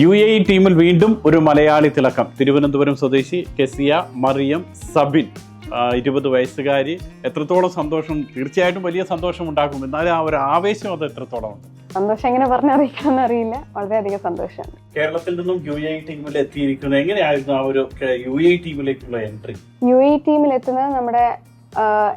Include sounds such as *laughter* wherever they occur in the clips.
U A E ടീമിൽ വീണ്ടും ഒരു മലയാളി തിളക്കം. തിരുവനന്തപുരം സ്വദേശി കെസിയ മറിയം സബിൻ ഇരുപത് വയസ്സുകാരി. എത്രത്തോളം സന്തോഷം തീർച്ചയായിട്ടും വലിയ സന്തോഷം ഉണ്ടാക്കും എന്നാലും ആ ഒരു ആവേശം അത് എത്രത്തോളം ഉണ്ട്? സന്തോഷം എങ്ങനെ പറഞ്ഞറിയിക്കാന്ന് അറിയില്ല വളരെയധികം സന്തോഷമാണ് കേരളത്തിൽ നിന്നും യു എ ടീമിൽ എത്തിയിരിക്കുന്നത് എങ്ങനെയായിരുന്നു ആ ഒരു യു എ ടീമിലേക്കുള്ള എൻട്രി? യു എ ടീമിൽ എത്തുന്നത് നമ്മുടെ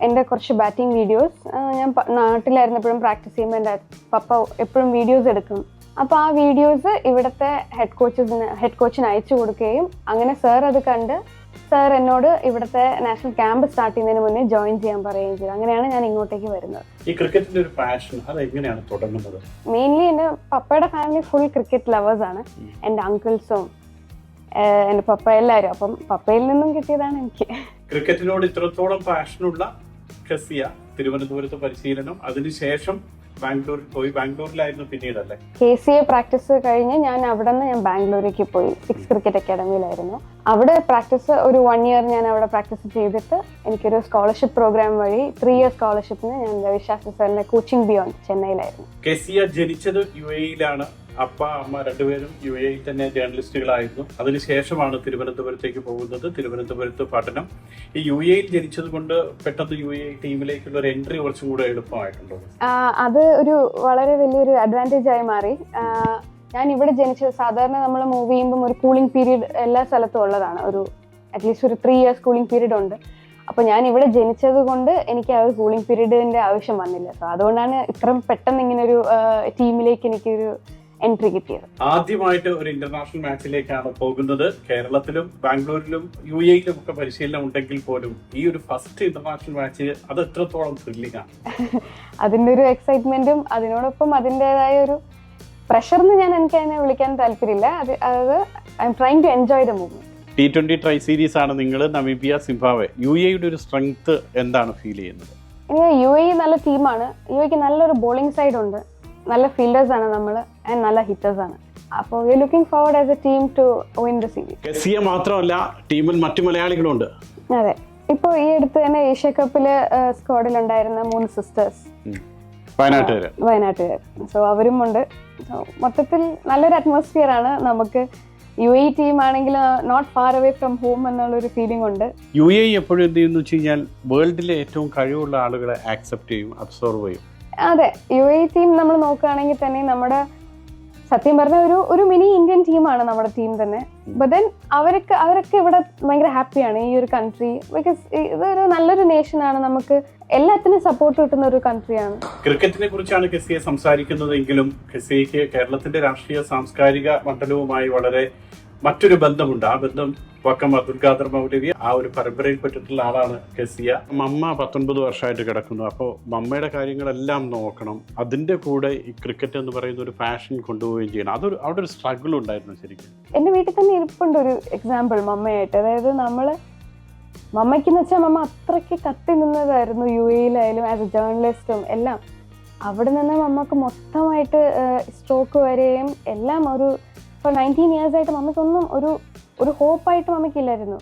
എന്റെ കുറച്ച് ബാറ്റിംഗ് വീഡിയോസ്. ഞാൻ നാട്ടിലായിരുന്നപ്പോഴും പ്രാക്ടീസ് ചെയ്യുമ്പോൾ എന്റെ പപ്പ എപ്പോഴും വീഡിയോസ് എടുക്കും. അപ്പോൾ ആ വീഡിയോസ് ഇവിടുത്തെ ഹെഡ് കോച്ചസിന് ഹെഡ് കോച്ചിന് അയച്ചു കൊടുക്കുകയും അങ്ങനെ സർ അത് കണ്ട് സർ എന്നോട് ഇവിടുത്തെ നാഷണൽ ക്യാമ്പ് സ്റ്റാർട്ട് ചെയ്യുന്നതിന് മുന്നേ ജോയിൻ ചെയ്യാൻ പറയുകയും ചെയ്തു. അങ്ങനെയാണ് ഞാൻ ഇങ്ങോട്ടേക്ക് വരുന്നത്. ഈ ക്രിക്കറ്റിന്റെ ഒരു പാഷൻ അത് എങ്ങനെയാണ് തുടങ്ങുന്നത്? മെയിൻലി എന്റെ പപ്പയുടെ ഫാമിലി ഫുൾ ക്രിക്കറ്റ് ലവേഴ്സ് ആണ്. എന്റെ അങ്കിൾസും എന്റെ പപ്പ എല്ലാവരും. അപ്പം പപ്പയിൽ നിന്നും കിട്ടിയതാണ് എനിക്ക്. ക്രിക്കറ്റിനോട് ഇത്രത്തോളം പാഷനുള്ള ഖസിയ തിരുവനന്തപുരത്ത് പരിശീലനം. അതിനുശേഷം ബാംഗ്ലൂരിൽ പോയി ബാംഗ്ലൂരിലായിരുന്നു പിന്നീടല്ലേ? കെ സി എ പ്രാക്ടീസ് കഴിഞ്ഞ് ഞാൻ അവിടെ നിന്ന് ഞാൻ ബാംഗ്ലൂരേക്ക് പോയി. സിക്സ് ക്രിക്കറ്റ് അക്കാഡമിയിലായിരുന്നു അവിടെ പ്രാക്ടീസ് ഒരു വൺ ഇയർ ഞാൻ അവിടെ പ്രാക്ടീസ് ചെയ്തിട്ട് എനിക്കൊരു സ്കോളർഷിപ്പ് പ്രോഗ്രാം വഴി ത്രീ ഇയർ സ്കോളർഷിപ്പിന് ഞാൻ രവിശാസ്ത്രി സാറിന്റെ കോച്ചിങ് ബിയോണ്ട് ചെന്നൈയിലായിരുന്നു. കെസിയ ജനിച്ചത് യു എയിലാണ് അപ്പ അമ്മ രണ്ടുപേരും യു എ തന്നെ ജേർണലിസ്റ്റുകളായിരുന്നു അതിനുശേഷമാണ് തിരുവനന്തപുരത്തേക്ക് പോകുന്നത്. തിരുവനന്തപുരത്ത് പഠനം. ഈ യു എയിൽ ജനിച്ചത് കൊണ്ട് പെട്ടെന്ന് യു എ ടീമിലേക്കുള്ള ഒരു എൻട്രി കുറച്ചും കൂടെ എളുപ്പമായിട്ടുണ്ടോ? അത് ഒരു വളരെ വലിയൊരു അഡ്വാന്റേജ് ആയി മാറി. ഞാൻ ഇവിടെ ജനിച്ചത് സാധാരണ നമ്മൾ മൂവ് ചെയ്യുമ്പം ഒരു കൂളിംഗ് പീരീഡ് എല്ലാ സ്ഥലത്തും ഉള്ളതാണ്. ഒരു അറ്റ്ലീസ്റ്റ് ഒരു ത്രീ ഇയേഴ്സ് കൂളിംഗ് പീരീഡ് ഉണ്ട്. അപ്പോൾ ഞാൻ ഇവിടെ ജനിച്ചത് കൊണ്ട് എനിക്ക് ആ ഒരു കൂളിംഗ് പീരീഡിന്റെ ആവശ്യം വന്നില്ല. സോ അതുകൊണ്ടാണ് ഇത്രയും പെട്ടെന്ന് ഇങ്ങനെ ഒരു ടീമിലേക്ക് എനിക്കൊരു എൻട്രി കിട്ടിയത്. ആദ്യമായിട്ട് ഒരു ഇന്റർനാഷണൽ മാച്ചിലേക്കാണ് പോകുന്നത്. കേരളത്തിലും ബാംഗ്ലൂരിലും യു എയിലും ഒക്കെ പരിശീലനം ഉണ്ടെങ്കിൽ പോലും ഈ ഒരു ഫസ്റ്റ് ഇന്റർനാഷണൽ മാച്ച് അത് എത്രത്തോളം ത്രില്ലിംഗ് ആണ്. *laughs* അതിന്റെ ഒരു എക്സൈറ്റ്മെന്റും അതിനോടൊപ്പം അതിന്റെതായ ഒരു പ്രഷർ എന്ന് ഞാൻ എനിക്ക് അതിനെ വിളിക്കാൻ താല്പര്യമില്ല. അത് അതായത് I'm trying to enjoy the movement T twenty tri series ആണ് നിങ്ങൾ നമീബിയ സിംബാവെ യു എയുടെ ഒരു സ്ട്രെങ്ത് എന്താണ് ഫീൽ ചെയ്യുന്നത്? യു എ നല്ല ടീമാണ് യു എക്ക് നല്ലൊരു ബോളിംഗ് സൈഡ് ഉണ്ട്. നല്ല ഫീൽഡേഴ്സ് ആണ് നമ്മൾ ആൻഡ് നല്ല ഹിറ്റേഴ്സ് ആണ്. അപ്പോൾ we looking forward as a team to win the series Kezia മാത്രമല്ല ടീമിൽ മറ്റു മലയാളികളുണ്ട്. അതെ. ഇപ്പോൾ ഈ അടുത്ത് തന്നെ ഏഷ്യ കപ്പിൽ സ്ക്വാഡിലുണ്ടായിരുന്ന മൂന്ന് സിസ്റ്റേഴ്സ് വയനാട്ടുകാർ വയനാട്ടുകാർ സോ അവരും ഉണ്ട്. മൊത്തത്തിൽ നല്ലൊരു അറ്റ്മോസ്ഫിയർ ആണ്. നമുക്ക് യു എ ടീം ആണെങ്കിൽ not far away from home എന്നുള്ളൊരു ഫീലിംഗ് ഉണ്ട്. യു എ എപ്പോഴും എന്ത് ചെയ്യുന്നു വെച്ച് കഴിഞ്ഞാൽ വേൾഡിലെ ഏറ്റവും കഴിവുള്ള ആളുകളെ ആക്സെപ്റ്റ് ചെയ്യും അബ്സോർവ് ചെയ്യും. അതെ യു എ ടീം നമ്മൾ നോക്കുകയാണെങ്കിൽ തന്നെ നമ്മുടെ സത്യം പറഞ്ഞ ഒരു ഒരു മിനി ഇന്ത്യൻ ടീമാണ് നമ്മുടെ ടീം തന്നെ. ബട്ട് ദെൻ അവരൊക്കെ അവരൊക്കെ ഇവിടെ ഭയങ്കര ഹാപ്പിയാണ് ഈ ഒരു കൺട്രി ബിക്കോസ് ഇതൊരു നല്ലൊരു നേഷനാണ് നമുക്ക് എല്ലാത്തിനും സപ്പോർട്ട് കിട്ടുന്ന ഒരു കൺട്രിയാണ് ക്രിക്കറ്റിനെ കുറിച്ചാണ് കെസിയെ സംസാരിക്കുന്നതെങ്കിലും കെസിയയ്ക്ക് കേരളത്തിന്റെ രാഷ്ട്രീയ സാംസ്കാരിക മണ്ഡലവുമായി വളരെ മറ്റൊരു ബന്ധമുണ്ട്. ആ ബന്ധം വക്കം അബ്ദുൽ ഖാദർ മൗലവി ആ ഒരു പരമ്പരയിൽ ആളാണ് കെസിയ. മമ്മ പത്തൊൻപത് വർഷമായിട്ട് കിടക്കുന്നു. അപ്പോൾ മമ്മയുടെ കാര്യങ്ങളെല്ലാം നോക്കണം. അതിന്റെ കൂടെ ഈ ക്രിക്കറ്റ് എന്ന് പറയുന്ന ഒരു പാഷൻ കൊണ്ടുപോവുകയും ചെയ്യണം. അതൊരു അവിടെ ഒരു സ്ട്രഗിൾ ഉണ്ടായിരുന്നു ശരിക്കും. എന്റെ വീട്ടിൽ തന്നെ ഇരിപ്പുണ്ട് ഒരു എക്സാമ്പിൾ മമ്മയായിട്ട്. അതായത് നമ്മൾ മമ്മയ്ക്കെന്ന് വെച്ചാൽ മമ്മ അത്രയ്ക്ക് കത്തി നിന്നതായിരുന്നു യു എയിലായാലും ആസ് എ ജേർണലിസ്റ്റും എല്ലാം. അവിടെ നിന്ന് മമ്മക്ക് മൊത്തമായിട്ട് സ്ട്രോക്ക് വരെയും എല്ലാം ഒരു ഇപ്പോൾ നയന്റീൻ ഇയേഴ്സ് ആയിട്ട് മമ്മയ്ക്കൊന്നും ഒരു ഒരു ഹോപ്പായിട്ട് മമ്മയ്ക്കില്ലായിരുന്നു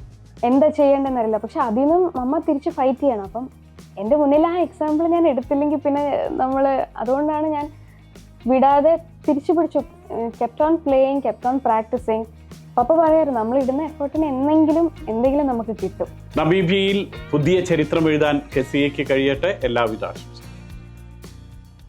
എന്താ ചെയ്യേണ്ടതെന്നറിയില്ല പക്ഷെ അതിൽ നിന്നും മമ്മ തിരിച്ച് ഫൈറ്റ് ചെയ്യണം. അപ്പം എന്റെ മുന്നിൽ ആ എക്സാമ്പിൾ ഞാൻ എടുത്തില്ലെങ്കിൽ പിന്നെ നമ്മൾ അതുകൊണ്ടാണ് ഞാൻ വിടാതെ തിരിച്ചു പിടിച്ചു. Kept on playing kept on practicing പപ്പ പറയാറ് നമ്മൾ ഇടുന്ന എഫേർട്ടിന് എന്തെങ്കിലും എന്തെങ്കിലും നമുക്ക് കിട്ടും. നമീബിയയിൽ പുതിയ ചരിത്രം എഴുതാൻ കെസിയയ്ക്ക് കഴിയട്ടെ. എല്ലാവിധ ആശംസകളും.